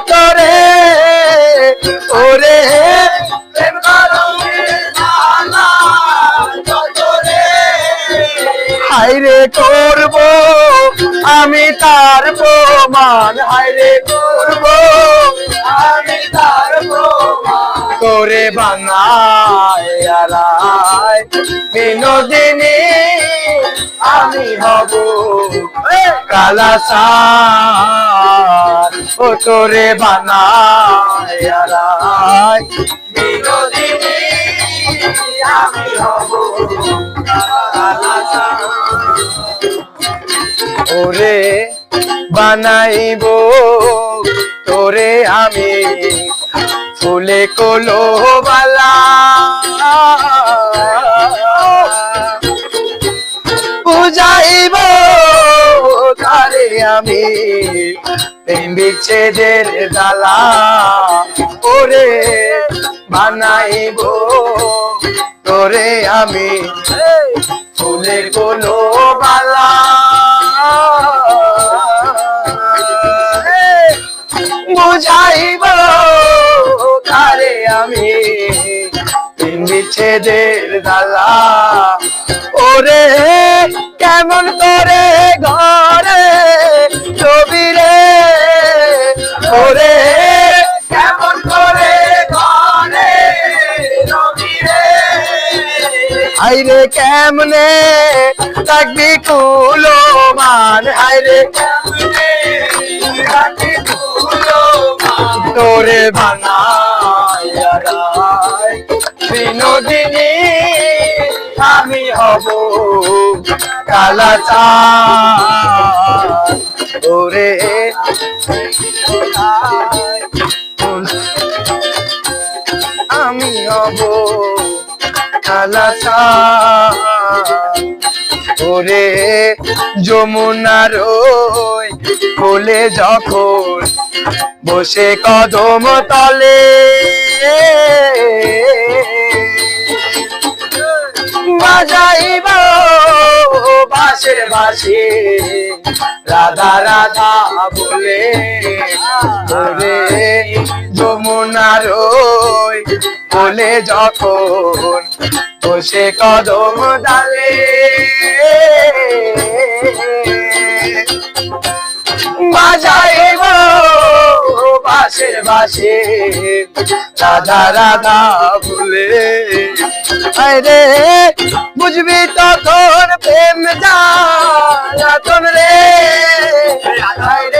কত রে ওরে হাইরে করব আমি তার প্রমাণ হাইরে করব আমি তার প্রমাণ। করে আলায় বিনোদিনী আমি হব কালাসার ও তোরে বানায় ওরে বানাইব তোরে আমি ফুলে কলো বালা বুঝাইব তারে আমি প্রেম বিচ্ছেদের দালা, ওরে বানাইব। তোরে আমি ফুলে কলো বালা। বুঝাইব তারে আমি তিন বিচ্ছেদের দালা। ওরে কেমন করে ঘরে ওরে কেমন করে ঘরে ছবি রে আইরে কেমনে থাকবি কুলো মান আইরে কেমনে থাকবি তোরে বানায় বিনোদিনী আমি হব কালা ওরে আমি হব কালাসা ওরে যমুনার ওই কোলে যখন বসে কদম তলে বাজাইব বাসের বাসে রাধা রাধা বলে ওরে যমুনার কোলে যখন বসে কদম ডালে। বাজাইব বাসের বাসে রাধা রাধা বলে আরে বুঝবি তখন প্রেম যা রে। আয় রে